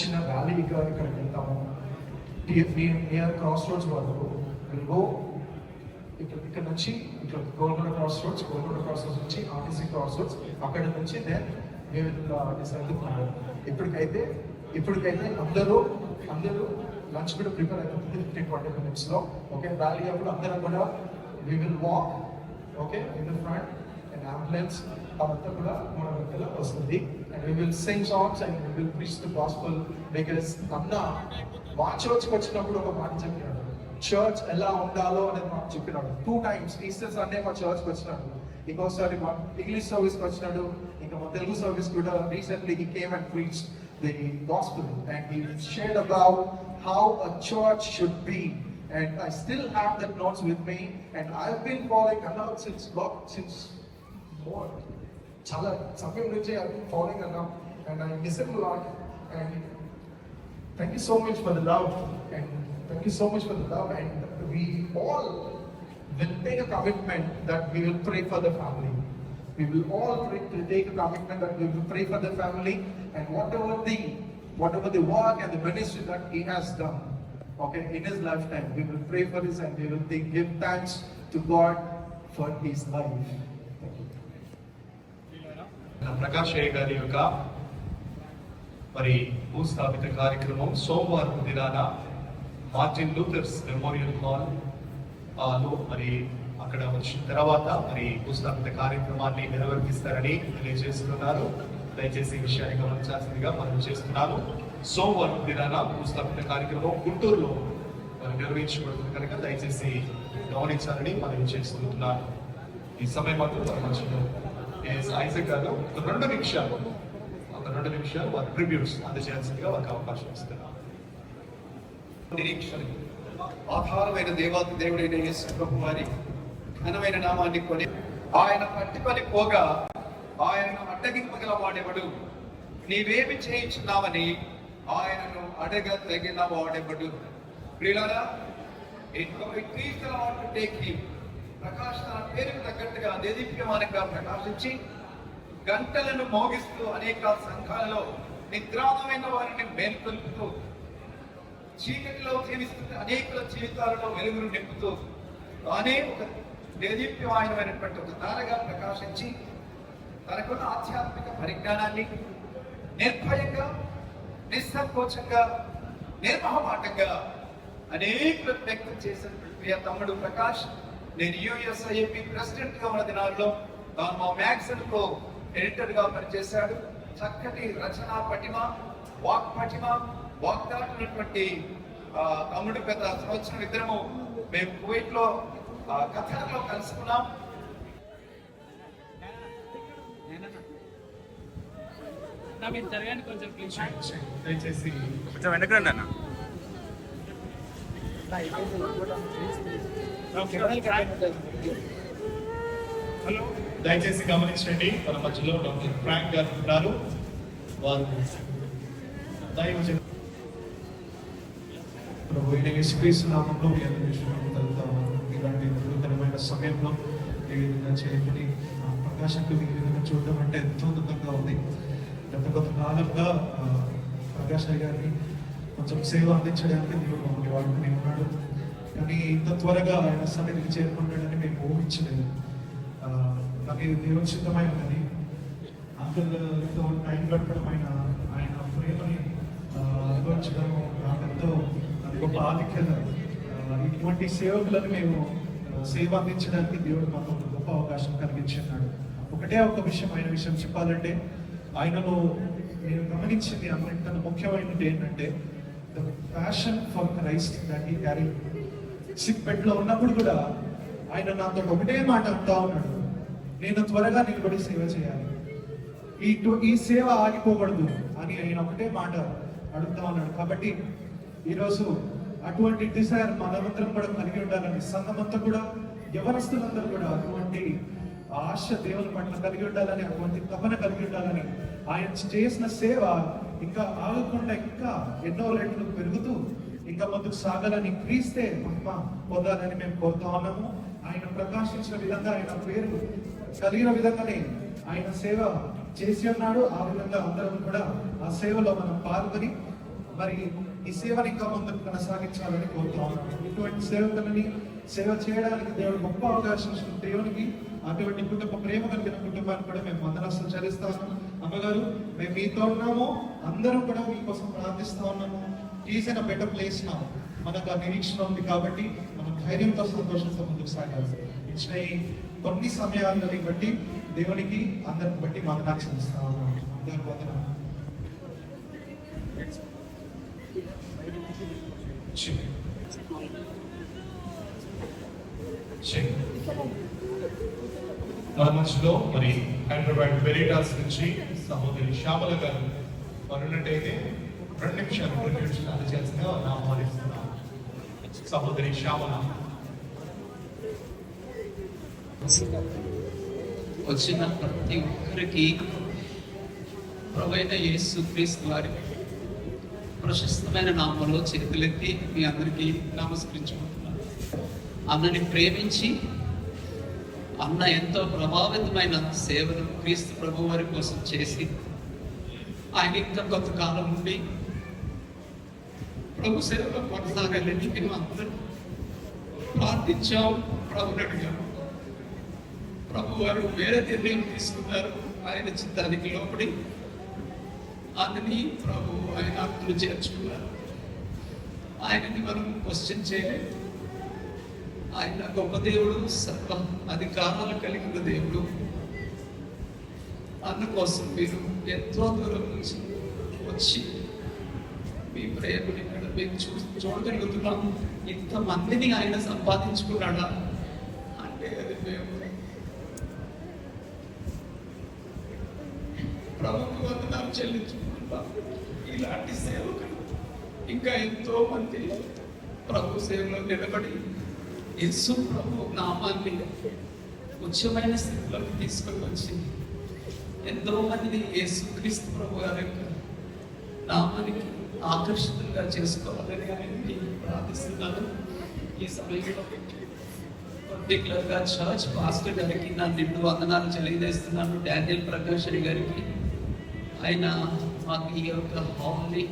చిన్న ర్యాలీగా ఇక్కడ వెళ్తాము. నియర్ క్రాస్ రోడ్స్ వరకు. విల్ గో ఇక్కడ ఇక్కడ నుంచి ఇక్కడ Golconda cross roads Golconda cross roads నుంచి ఆర్టీసీ క్రాస్ రోడ్స్ అక్కడ నుంచి దెన్ మేము డిసైడ్ ఇప్పటికైతే ఇప్పటికైతే అందరూ అందరూ లంచ్ కూడా ప్రిపేర్ అయిపోతుంది ఫిఫ్టీన్ ట్వంటీ మినిట్స్లో ఓకే ర్యాలీ అప్పుడు అందరం కూడా we will walk okay in the front and ambulance అవంతా కూడా మన వెనకాల వస్తుంది and we will sing songs and we will preach the gospel because అన్న మా చర్చ్కి వచ్చినప్పుడు ఒక మాట చెప్పినాడు చర్చ్ ఎలా ఉండాలో అనేది మాకు చెప్పినాడు టూ టైమ్స్ ఈస్టర్ సండే మా చర్చ్కి వచ్చినాడు ఇంకోసారి మా ఇంగ్లీష్ సర్వీస్కి వచ్చినాడు ఇంకా మా తెలుగు సర్వీస్ కూడా recently he came and preach the gospel and he shared about how a church should be And I still have that notes with me, and I've been following Anna since long, since more. చాలా సమయం నుంచి I've been following Anna, and I miss him a lot. And thank you so much for the love, and thank you so much for the love. And we all will take a commitment that we will pray for the family. We will all pray, to take a commitment that we will pray for the family, and whatever the whatever the work and the ministry that he has done, okay, in his lifetime, we will pray for his and we will think, give thanks to God for his life. Prakash అయ్య గారి యొక్క మరి భూస్థాపిత కార్యక్రమం సోమవారం దినాన Martin లూథర్స్ memorial హాల్లో మరి అక్కడ వచ్చిన తర్వాత మరి భూస్థాపిత కార్యక్రమాన్ని నిర్వర్తిస్తారని తెలియజేస్తున్నారు. దయచేసి ఈ విషయాన్ని గమనించాల్సిందిగా మనం చేస్తున్నాను. సోమవారం దినాన భూస్థాపిత కార్యక్రమం గుంటూరులో నిర్వహించబడుతుంది కనుక దయచేసి గమనించాలని మనం చేస్తున్నాను. ఈ సమయం మాత్రం మన ఎస్ గారు ఒక రెండు నిమిషాలు ఒక రెండు నిమిషాలు వారి ట్రిబ్యూట్స్ అందజేయాల్సిందిగా వారికి అవకాశం ఇస్తున్నాను. నిరీక్షణ. ఆధారమైన దేవాతి దేవుడైన యేసు ప్రభు వారి ఘనమైన నామాన్ని కొని ఆయన పట్టుకొని పోగా ఆయనను అడ్డగింపగల వాడెవడు నీవేమి చేయించున్నావని ఆయనను అడగ తగిన వాడెవడు? ప్రియులారా టేక్ హిమ్. ప్రకాశ్ తన పేరుకు తగ్గట్టుగా దేదీప్యమానంగా ప్రకాశించి గంటలను మోగిస్తూ అనేక సంఘాలలో నిద్రాణమైన వారిని మేల్కొల్పుతూ చీకటిలో జీవిస్తున్న అనేకుల జీవితాలలో వెలుగును నింపుతూ తానే ఒక దేదీప్యమానమైనటువంటి ఒక తారగా ప్రకాశించి తనకున్న ఆధ్యాత్మిక పరిజ్ఞానాన్ని నిర్భయంగా నిస్సంకోచంగా నిర్మహమాటంగా అనేకులకు వ్యక్తం చేసిన ప్రియ తమ్ముడు ప్రకాష్ నేను యుఎస్ఐఏపి ప్రెసిడెంట్గా ఉన్న దినాల్లో తాను మా మ్యాగజైన్కు ఎడిటర్గా పనిచేశాడు. చక్కటి రచనా పటిమ వాక్ పటిమ వాగ్దాటున్నటువంటి ఆ, తమ్ముడు పెద్ద సంవత్సరం ఇద్దరము మేము కువైట్లో కథలో కలుసుకున్నాం. నా మీరు జరగండి కొంచెం ప్లీజ్ దయచేసి కొంచెం వెనకరండి అన్న. హలో దయచేసి గమనించండి మన మధ్యలో డాక్టర్ ఫ్రాంక్ గారు ఉన్నారు. వారు నామంలో మీ ఇలాంటి నూతనమైన సమయంలో ఈ విధంగా చేయమని ప్రకాశంకి ప్రకాశంకు ఈ విధంగా చూడడం అంటే ఎంతో దుఃఖంగా ఉంది. గత కొంత కాలంగా ప్రకాష్ గారిని కొంచెం సేవ అందించడానికి దేవుడు మమ్మల్ని వాడుకుని ఉన్నాడు. కానీ ఇంత త్వరగా ఆయన సన్నిధికి చేరుకుంటాడని మేము ఊహించలేదు. నాకు ఇది దేవుచితమై ఉన్నది అందరితో టైం గడపడం ఆయన ఆయన ప్రేమని అనుభవించడం నాకెంతో అది గొప్ప ఆధిక్యత ఇటువంటి సేవకులను మేము సేవ అందించడానికి దేవుడు మాకు ఒక గొప్ప అవకాశం కలిగించున్నాడు. ఒకటే ఒక విషయం ఆయన విషయం చెప్పాలంటే ఆయనలో నేను గమనించింది అన్నింటికన్నా ముఖ్యమైనది ఏంటంటే the passion for Christ that he carry sick బెడ్లో ఉన్నప్పుడు కూడా ఆయన నాతో ఒకటే మాట అంటా ఉన్నాడు. నేను త్వరగా నిలబడి సేవ చేయాలి. ఈ ఈ సేవ ఆగిపోకూడదు అని ఆయన ఒకటే మాట అడుగుతా ఉన్నాడు. కాబట్టి ఈరోజు అటువంటి డిజైర్ మనమందరం కూడా కలిగి ఉండాలని సంఘమంతా కూడా యవనస్తులందరూ కూడా అటువంటి ఆశ దేవుని పట్ల కలిగి ఉండాలని అటువంటి తపన కలిగి ఉండాలని ఆయన చేసిన సేవ ఇంకా ఆగకుండా ఇంకా ఎన్నో రెట్లు పెరుగుతూ ఇంకా ముందుకు సాగాలని క్రీస్తే మహిమ పొందాలని మేము కోరుతా ఉన్నాము. ఆయన ప్రకాశించిన విధంగా ఆయన పేరు కలిగిన విధంగానే ఆయన సేవ చేసి ఉన్నాడు. ఆ విధంగా అందరం కూడా ఆ సేవలో మనం పాల్గొని మరి ఈ సేవని ఇంకా ముందుకు కొనసాగించాలని కోరుతా ఉన్నాను ఇటువంటి సేవకులని సేవ చేయడానికి దేవుడు గొప్ప అవకాశం ఇచ్చిన దేవునికి అటువంటి కుటుంబ ప్రేమ కలిగిన కుటుంబాన్ని కూడా మేము వందనాలు చెల్లిస్తా అమ్మగారు మేము మీతో ఉన్నాము. అందరం కూడా మీకోసం ప్రార్థిస్తా ఉన్నాము. ఈజ్ ఇన్ బెటర్ ప్లేస్ నా మనకు ఆ నిరీక్షణ ఉంది కాబట్టి మనం ధైర్యంతో సంతోషంతో ముందుకు సాగాలి ఇచ్చిన ఈ కొన్ని సమయాలని బట్టి దేవునికి అందరిని బట్టి వందనాలు చెల్లిస్తా ఉన్నాం. మన మధ్యలో మరి హైదరాబాద్ వెరీటాస్ నుంచి సహోదరి శ్యామల గారు మరున్నట్టయితే రెండు నిమిషాలు రెండు నిమిషాలు అందజేయాల్సిందిగా నా ఆహ్వానిస్తున్నాను సహోదరి శ్యామల. వచ్చిన ప్రతి ఒక్కరికి ప్రభైన యేసు క్రీస్తు వారి ప్రశస్తమైన నామంలో చేతులెత్తి మీ అందరికీ నమస్కరించుకుంటున్నాను. అన్నని ప్రేమించి అన్న ఎంతో ప్రభావితమైన సేవను క్రీస్తు ప్రభు వారి కోసం చేసి ఆయన ఇంకా కొంతకాలం ఉండి ప్రభు సేవలో కొనసాగాలని మేము అందరం ప్రార్థించాం ప్రభుని అడిగాము. ప్రభు వారు వేరే నిర్ణయం తీసుకున్నారు ఆయన చిత్తానికి లోపడి అతని ప్రభు ఆయన ఆత్మలు చేర్చుకున్నారు. ఆయనని మనం క్వశ్చన్ చేయలేదు ఆయన గొప్ప దేవుడు సర్వ అధికారాలు కలిగిన దేవుడు. అందుకోసం మీరు ఎంతో దూరం నుంచి వచ్చి మీ ప్రేమని మేము చూ చూడగలుగుతున్నాం ఇంతమందిని ఆయన సంపాదించుకున్నాడా? అంటే అది మేము. ప్రభుత్వ వందనాలు చెల్లించుకుంటున్నాం. ఇలాంటి సేవకులు. ఇంకా ఎంతో మంది ప్రభు సేవలో నిలబడి యేసు ప్రభు నామాన్ని ఉచ్చమైన స్థితిలోకి తీసుకొని వచ్చి ఎంతో మంది యేసు క్రీస్తు ప్రభు గారి యొక్క నామానికి ఆకర్షితంగా చేసుకోవాలని ఆయన్ని ప్రార్థిస్తున్నాను. ఈ సమయంలో పర్టికులర్గా చర్చ్ పాస్టర్ గారికి నా నిండు వందనాలు తెలియజేస్తున్నాను. డానియల్ ప్రకాష్ గారికి. ఆయన మాకు ఈ యొక్క హాల్ని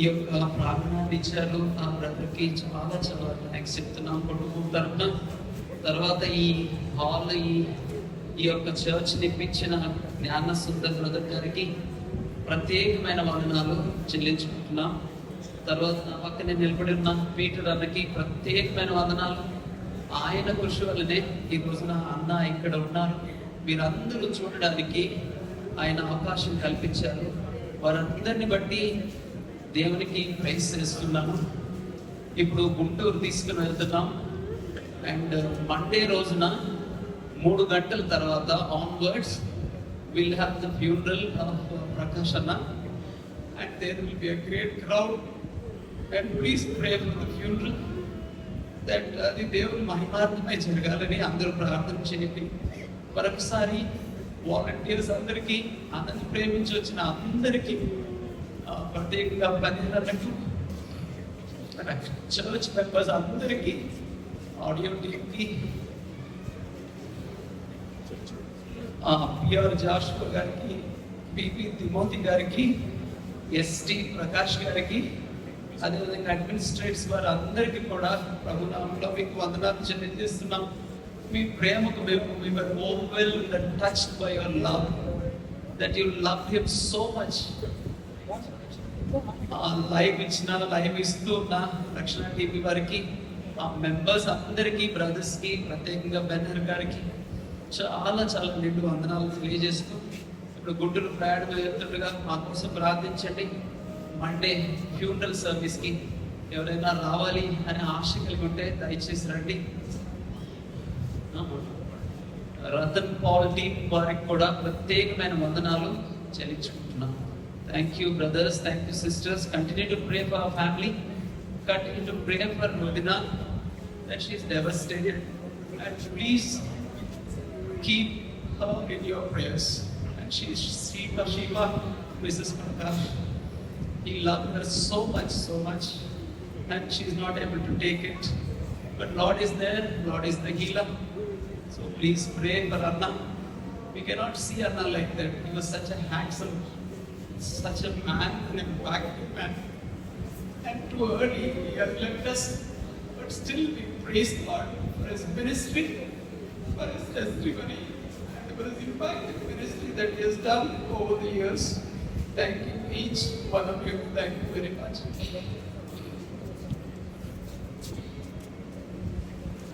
ఈ యొక్క ప్రాంగణాన్ని ఇచ్చారు. ఆ బ్రదర్కి చాలా చాలా థ్యాంక్స్ చెప్తున్నాం కుటుంబం తరఫున తర్వాత ఈ హాల్ ఈ ఈ యొక్క చర్చ్ నిప్పించిన జ్ఞాన సుందర్ బ్రదర్ గారికి ప్రత్యేకమైన వందనాలు చెల్లించుకుంటున్నాం. తర్వాత నా పక్కనే నిలబడి ఉన్న పీటర్ అన్నకి ప్రత్యేకమైన వందనాలు. ఆయన కృషి వల్లనే ఈ రోజున అన్న ఇక్కడ ఉన్నారు. మీరందరూ చూడడానికి ఆయన అవకాశం కల్పించారు. వారందరిని బట్టి దేవునికి ప్రైజ్ చేస్తున్నాను. ఇప్పుడు గుంటూరు తీసుకుని వెళ్తున్నాం. అండ్ మండే రోజున మూడు గంటల తర్వాత onwards will have the funeral of Prakash అన్న and there will be a great crowd and please pray for the funeral that అది దేవుని మహిమార్థమై జరగాలని అందరూ ప్రార్థన చేయండి. మరొకసారి వాలంటీర్స్ అందరికీ అన్నని ప్రేమించి వచ్చిన అందరికీ ప్రత్యేకంగా పనిచేయాలకు చర్చ్ మెంబర్స్ అందరికీ ఆడియో టీమ్కి పిఆర్ జాషువా గారికి పిపి తిమోతి గారికి ఎస్టి ప్రకాష్ గారికి అదేవిధంగా అడ్మినిస్ట్రేట్స్ వారు అందరికీ కూడా ప్రభునామంలో మీకు వందనాలు చెల్లిస్తున్నాం మీ ప్రేమకు మేము we ఓవెల్ overwhelmed touch by your love that that love loved so much ఆ లైవ్ ఇచ్చిన లైవ్ ఇస్తూ ఉన్న రక్షణ టీవీ వారికి ఆ మెంబర్స్ అందరికీ బ్రదర్స్కి ప్రత్యేకంగా బెన్నర్ గారికి చాలా చాలా నిండు వందనాలు తెలియజేస్తూ ఇప్పుడు గుంటూరు ప్రయాణం వెళ్తుండగా మా కోసం ప్రార్థించండి మండే ఫ్యూనరల్ సర్వీస్కి ఎవరైనా రావాలి అనే ఆశ కలిగి ఉంటే దయచేసి రండి. రతన్ పాల్ టీమ్ వారికి కూడా ప్రత్యేకమైన వందనాలు చెల్లించుకుంటున్నాం. Thank you brothers thank you sisters continue to pray for family continue to pray for వదినా that she's devastated and please keep her in your prayers she is Shiva Shiva Mrs. Prakash he loved her so much so much and she is not able to take it but Lord is there Lord is the healer so please pray for Anna. We cannot see Anna like that. He was such a handsome, such a man, an impactful man. And too early. He has left us, but still we praise God for His ministry, for His testimony, for His impact ministry that He has done over the years. Thank you, each one of you. Thank you very much.